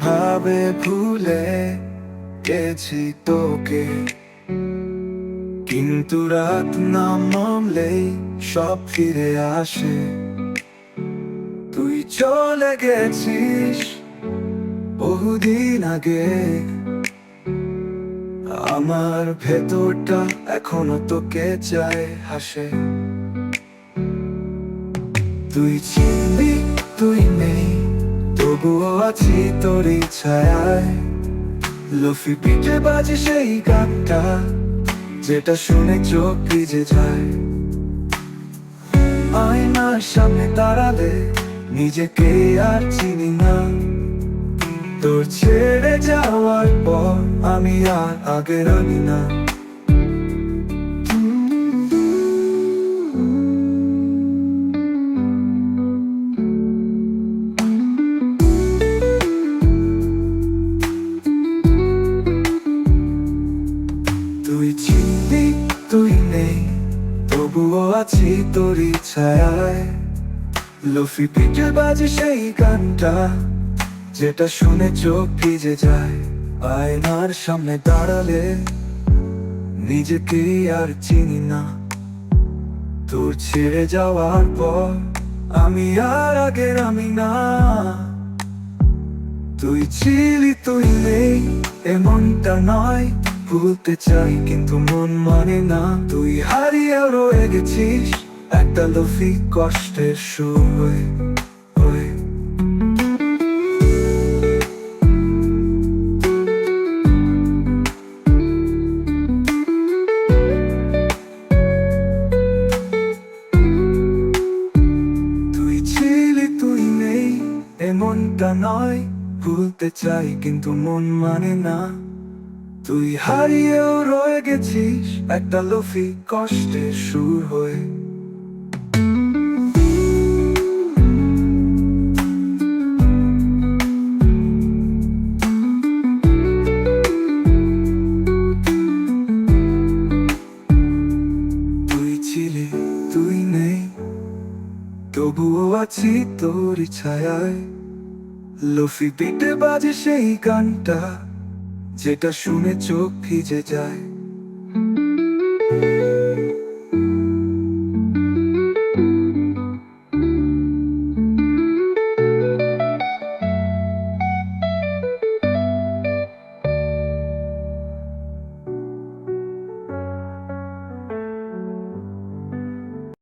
ভাবে ভুলে গেছি তোকে। কিন্তু রাত নামলেই সব ফিরে আসে। তুই চলে গেছিস বহুদিন আগে। আমার ভেতরটা এখনও তোকে চায় হাসে। তুই চিনবি, তুই নেই। তবুও আছি তোরই ছায়ায় লফি পিঠে বাজে সেই গানটা, যেটা শুনে চোখ ভিজে যায়। আয়নার সামনে দাঁড়ালে নিজেকে আর চিনি না। তোর ছেড়ে যাওয়ার পর আমি আর আগের আমি না। আছি তোরই ছায়ায় লফি পিঠে বাজে সেই গানটা, যেটা শুনে চোখ ভিজে যায়। আয়নার সামনে দাঁড়ালে নিজেকে আর চিনি না। তোর ছেড়ে যাওয়ার পর আমি আর আগের আমি না। তুই ছিলি, তুই নেই, এমনটা নয়। ভুলতে চাই, কিন্তু মন মানে না। তুই হারিয়ে রয়ে গেছিস, একটা লফি কষ্টের সুর এমনটা নয়। ভুলতে চাই, কিন্তু মন মানে না। তুই হারিয়েও রয়ে গেছিস একটা লফি কষ্টে সুর হয়ে। তুই নেই, তবুও আছি তোর ছায়ায়। লফি পিঠে বাজে সেই গানটা। যেটা শুনে চোখ ভিজে যায়।